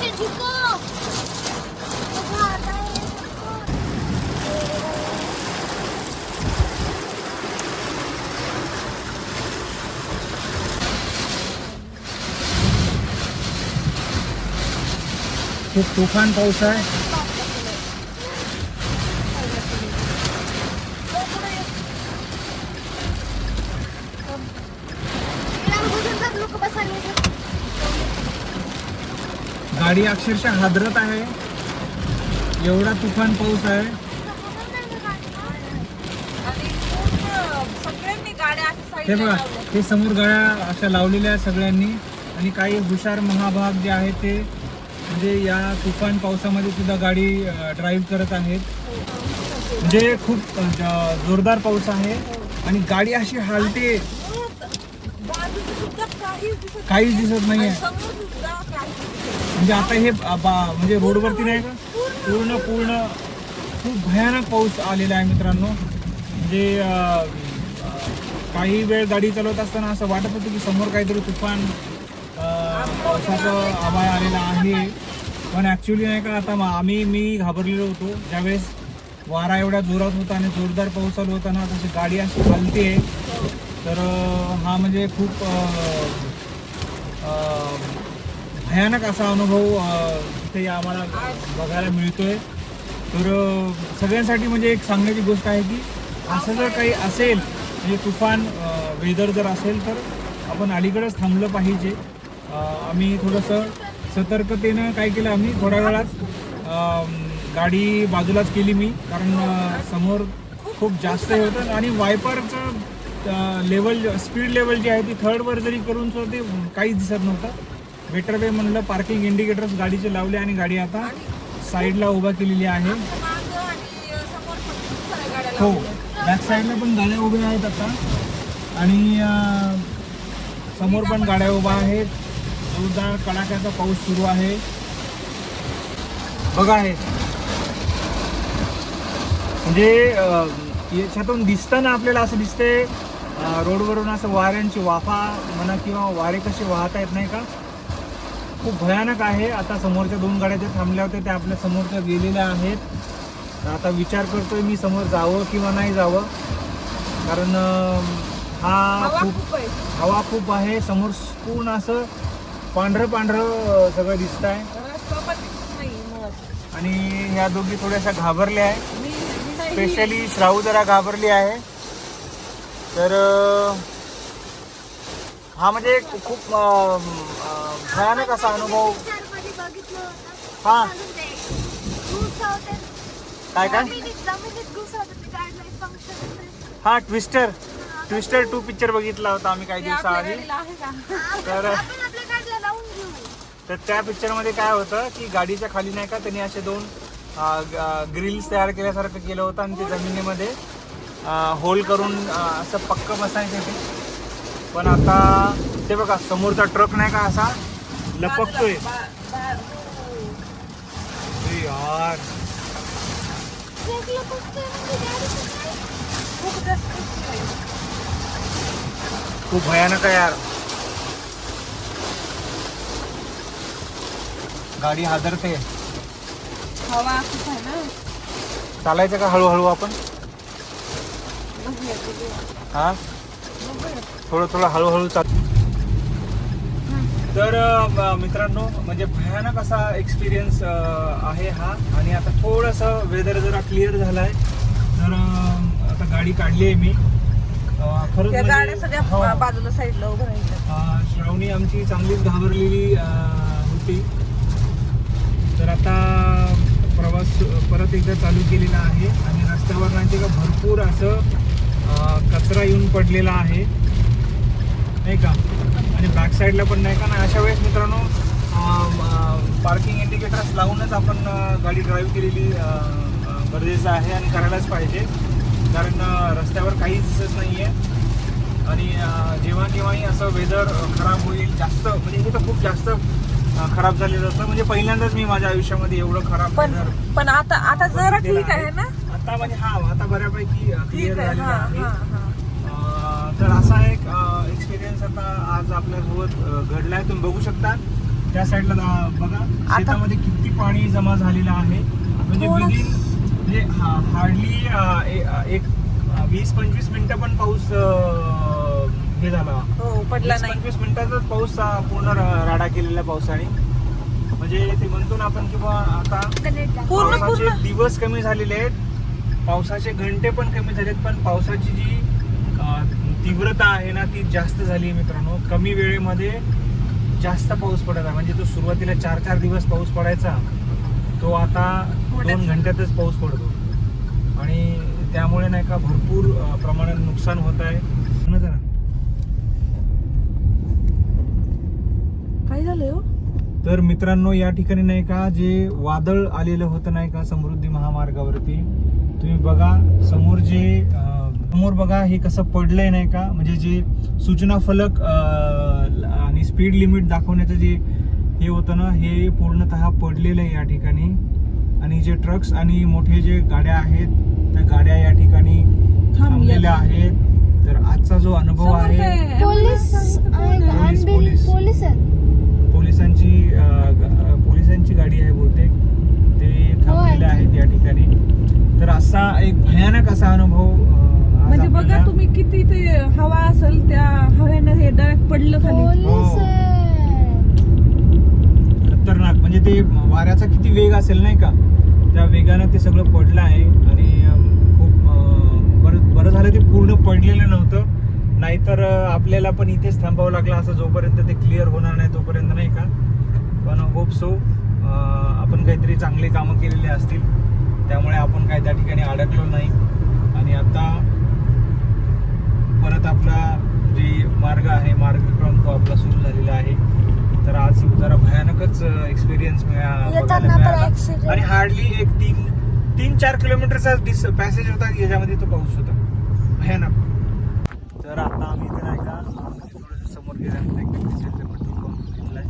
नीचे झुको बघा, आता हे झुको. खूप तुफान पाऊस गाडी अक्षरशः हादरत आहे. एवढा तुफान पाऊस आहे. हे बघा हे समोर गाड्या अशा लावलेल्या आहेत सगळ्यांनी. आणि काही हुशार महाभाग जे आहेत ते म्हणजे या तुफान पावसामध्ये सुद्धा गाडी ड्राईव्ह करत आहेत. म्हणजे खूप ज- जोरदार पाऊस आहे. आणि गाडी अशी हालते बाजूचं सुद्धा काहीच दिसत नाही. काहीच दिसत नाही आणि आहे समोर सुद्धा काहीच दिसत नाही. म्हणजे आता हे बा- म्हणजे रोडवरती नाही का? पूर्ण पूर्ण खूप भयानक पाऊस आलेला आहे मित्रांनो. म्हणजे अ, अ, काही वेळ गाडी चालवत असताना असं वाटत होतं की समोर काहीतरी तुफान अ, पावसाचं आभाळ आलेला आहे. पण ॲक्च्युली नाही का आता मा- आम्ही मी घाबरलेलो होतो. ज्यावेळेस वारा एवढ्या जोरात होता आणि जोरदार पाऊस चालू होता ना तशी गाडी अशी हलते तर हा म्हणजे खूप भयानक असा अनुभव अ, इथे आम्हाला बघायला मिळतोय. तर सगळ्यांसाठी म्हणजे एक सांगण्याची गोष्ट आहे की असं जर काही असेल म्हणजे तुफान वेदर जर असेल तर आपण अलीकडेच थांबलं पाहिजे. आम्ही थोडंसं सतर्कतेनं काय केलं आम्ही थोड्या वेळात गाडी बाजूलाच केली मी कारण समोर खूप जास्त हे होतं. आणि वायपरचं लेवल स्पीड लेवल जी आहे ती थर्डवर जरी करून सुद्धा ते काहीच दिसत नव्हतं. बेटर वे म्हणलं पार्किंग इंडिकेटर्स गाडीचे लावले आणि गाडी आता साईडला उभा केलेली आहे. हो बॅक साईडला पण गाड्या उभ्या आहेत आता. आणि समोर पण गाड्या उभ्या आहेत. जोरदार कडाक्याचा पाऊस सुरू आहे. बघा हे. म्हणजे याच्यातून दिसताना आपल्याला असं दिसतंय रोडवरून असं वाऱ्यांची वाफा म्हणा किंवा वारे कसे वाहत आहेत नाही का? खूप भयानक आहे. आता समोरच्या दोन गाड्या ज्या थांबल्या होत्या त्या आपल्या समोरच्या गेलेल्या आहेत. आता विचार करतोय मी समोर जावं किंवा नाही जावं. कारण हा खूप हवा खूप आहे. समोर पूर्ण असं पांढरं पांढरं सगळं दिसत आहे. आणि ह्या दोघी थोड्याशा घाबरल्या आहे स्पेशली श्राऊ जरा घाबरली आहे. तर हा म्हणजे खूप भयानक असा अनुभव. हा. काय काय. हा ट्विस्टर ट्विस्टर टू पिक्चर बघितला होता आम्ही काही दिवसाआधी. तर- तर त्या पिक्चरमध्ये काय होतं की गाडीच्या खाली नाही का त्यांनी असे दोन ग्रिल्स तयार केल्यासारखं केलं होतं आणि ते जमिनीमध्ये. होल करून असं पक्क बसायचं ते. पण आता ते बघा समोरचा ट्रक नाही का असा? लपकतोय. यार. म्हणजे? खूप भयानक आहे यार. गाडी हादरते. चालायचं का हळूहळू आपण. हा. थोडं थोडं हळूहळू चाल तर मित्रांनो म्हणजे भयानक असा एक्सपिरियन्स आहे हा. आणि आता थोडंसं वेदर जरा क्लिअर झालं आहे तर आता गाडी काढली आहे मी त्या म्हणजे- हो. बाजूला साईडला श्रावणी आमची चांगलीच घाबरलेली होती. तर आता प्रवास परत एकदा चालू केलेला आहे. आणि रस्त्यावर नाही का भरपूर असं कचरा येऊन पडलेला आहे. नाही का? आणि बॅक साईडला पण नाही का? ना अशा वेळेस मित्रांनो पार्किंग इंडिकेटर्स लावूनच आपण गाडी ड्राईव्ह केलेली गरजेचं आहे आणि करायलाच पाहिजे. कारण रस्त्यावर काहीच दिसत नाही आहे आणि जेव्हा केव्हाही असं वेदर खराब होईल जास्त म्हणजे हे तर खूप जास्त खराब झालेलं असतं. म्हणजे पहिल्यांदाच मी माझ्या आयुष्यामध्ये एवढं खराब पण आता आता जरा ठीक आहे. ना? आता म्हणजे हा आता बऱ्यापैकी क्लिअर आहे झालेलं आहे. तर असा एक एक्सपिरियन्स आता आज आपल्यासोबत अं, घडलाय. तुम्ही बघू शकता. त्या साईडला बघा. शेतामध्ये किती पाणी जमा झालेलं आहे. म्हणजे विदिन म्हणजे हार्डली एक वीस पंचवीस मिनिटं पण पाऊस हे झाला. हो पडला पंचवीस मिनिटातच पाऊस पूर्ण राडा केलेला पावसाने. म्हणजे ते म्हणतो ना आपण की बुवा आता पूर्ण दिवस कमी झालेले आहेत. पावसाचे घंटे पण कमी झालेत पण पावसाची जी तीव्रता आहे ना ती जास्त झाली आहे मित्रांनो. कमी वेळेमध्ये जास्त पाऊस पडत आहे. म्हणजे तो सुरुवातीला चार चार दिवस पाऊस पडायचा तो आता दोन. घंट्यातच पाऊस पडतो. आणि त्यामुळे नाही का भरपूर प्रमाणात नुकसान होत आहे. काय झालंय हो? तर मित्रांनो या ठिकाणी नाही का जे वादळ आलेलं होतं नाही का समृद्धी महामार्गावरती तुम्ही बघा समोर जे समोर बघा हे कसं पडलंय नाही का? म्हणजे जे सूचना फलक आणि स्पीड लिमिट दाखवण्याचं जे हे होतं ना हे पूर्णतः पडलेलं आहे या ठिकाणी. आणि जे ट्रक्स आणि मोठे जे गाड्या आहेत त्या गाड्या या ठिकाणी थांबलेल्या आहेत. तर आजचा जो अनुभव आहे? पोलीस पोलीस, पोलिसांची पोलिसांची गाडी आहे बहुतेक ते थांबलेले होय. आहेत या ठिकाणी तर असा एक भयानक असा अनुभव म्हणजे बघा तुम्ही किती ते हवा असेल त्या हवेनं हे डायरेक्ट पडलं खाली. हो. आहेत. खतरनाक. म्हणजे ते वाऱ्याचा किती वेग असेल नाही का? त्या वेगानं ते सगळं पडलं आहे आणि खूप बरं बरं झालं ते पूर्ण पडलेलं नव्हतं. नाहीतर आपल्याला पण इथेच थांबावं लागलं असं जोपर्यंत ते क्लिअर होणार नाही तोपर्यंत नाही का? पण होप सो आपण काहीतरी चांगले कामं केलेले असतील. त्यामुळे आपण काय त्या ठिकाणी अडकलो नाही. आणि आता परत आपला जे मार्ग आहे मार्गक्रम तो आपला सुरू झालेला आहे. तर आज जरा भयानकच एक्सपिरियन्स accident. आणि हार्डली एक तीन तीन चार किलोमीटरचा डिस पॅसेज होता याच्यामध्ये तो पाऊस होता. भयानक. तर आता आम्ही इथे नाही का समोर गेल्यानंतर एक डिझेलचं पेट्रोल पंप घेतलाय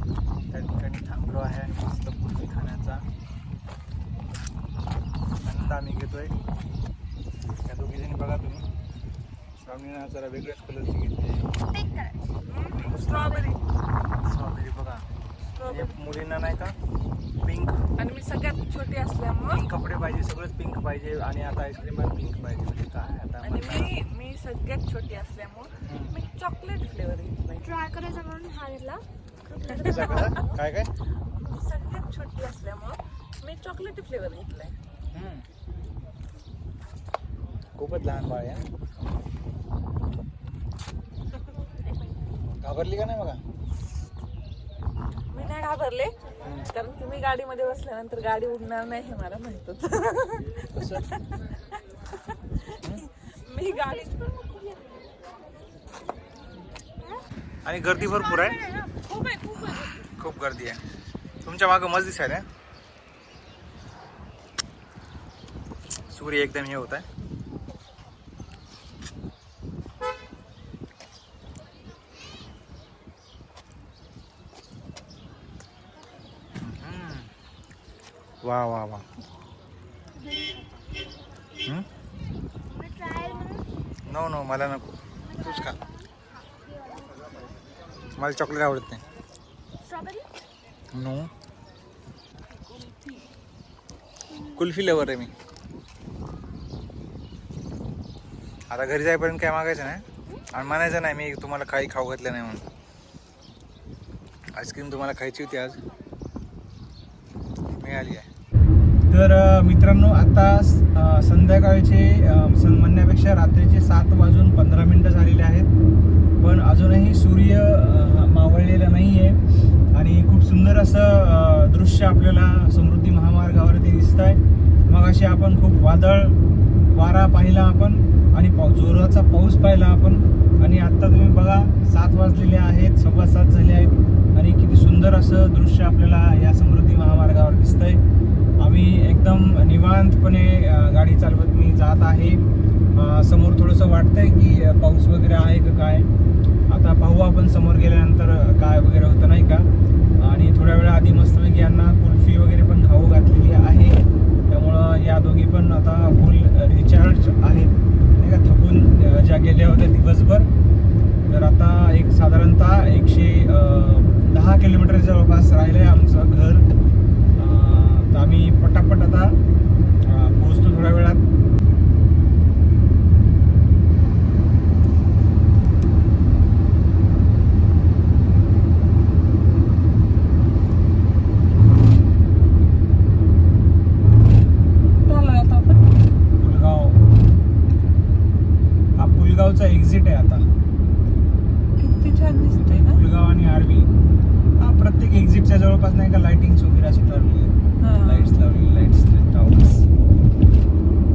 त्या ठिकाणी थांबलो आहे आणि मस्त कुल्फी खाण्याचा आनंद आम्ही घेतोय. त्या दोघी जणी बघा तुम्ही. श्रावणीनं जरा वेगळ्याच कलरची घेतली स्ट्रॉबेरी स्ट्रॉबेरी बघा. म्हणजे मुलींना नाही का? पिंक आणि मी सगळ्यात छोटी असल्यामुळं पिंक कपडे पाहिजे सगळंच पिंक पाहिजे आणि आता आईस्क्रीम पण पिंक पाहिजे. म्हणजे काय आता आणि? मी मी सगळ्यात छोटी असल्यामुळं मी चॉकलेट फ्लेवर घेतलाय. ट्राय करायचा म्हणून हा घेतला काय काय? मी सगळ्यात छोटी असल्यामुळं मी चॉकलेट फ्लेवर घेतलाय. खूपच लहान बाळ आहे हा. घाबरली का नाही बघा? मी नाही घाबरले. कारण तुम्ही गाडीमध्ये बसल्यानंतर गाडी उडणार नाही हे मला माहीत मी गाडी आणि गर्दी भरपूर आहे. खूप आहे खूप आहे. खूप गर्दी आहे. तुमच्या मागं मस्त दिसायला आहे. सूर्य एकदम हे होत आहे वा वा वा. नो नो मला नको. तूच खा. मला चॉकलेट आवडत नाही. नो. कुल्फी लवर आहे मी. आता घरी जाईपर्यंत काय मागायचं नाही. आणि म्हणायचं नाही मी तुम्हाला काही खाऊ घातलं नाही म्हणून. आईस्क्रीम तुम्हाला खायची होती आज. मिळाली आहे. तर मित्रांनो आता संध्याकाळचे म्हणण्यापेक्षा रात्रीचे सात वाजून पंधरा मिनटं झालेले आहेत. पण अजूनही सूर्य मावळलेला नाही आहे आणि खूप सुंदर असं दृश्य आपल्याला समृद्धी महामार्गावरती दिसत आहे मग असे आपण खूप वादळ वारा पाहिला आपण. आणि पाऊ जोराचा पाऊस पाहिला आपण. आणि आत्ता तुम्ही बघा सात वाजलेले आहेत सव्वा सात झाले आहेत. आणि किती सुंदर असं दृश्य आपल्याला या समृद्धी महामार्गावर दिसतंय. आम्ही एकदम निवांतपणे गाडी चालवत मी जात आहे. समोर थोडंसं वाटतंय की पाऊस वगैरे आहे का काय? आता पाहू आपण समोर गेल्यानंतर काय वगैरे होतं नाही का? आणि थोड्या वेळा आधी मस्तपैकी यांना कुल्फी वगैरे पण खाऊ घातलेली आहे. त्यामुळं या दोघी पण आता फुल रिचार्ज आहेत. नाही का थकून ज्या गेल्या होत्या दिवसभर तर आता एक साधारणतः एकशे दहा किलोमीटर जवळपास राहिलं आहे आमचं घर. तर आम्ही पटापट आता पोचतो पोहोचतो थोड्या वेळात.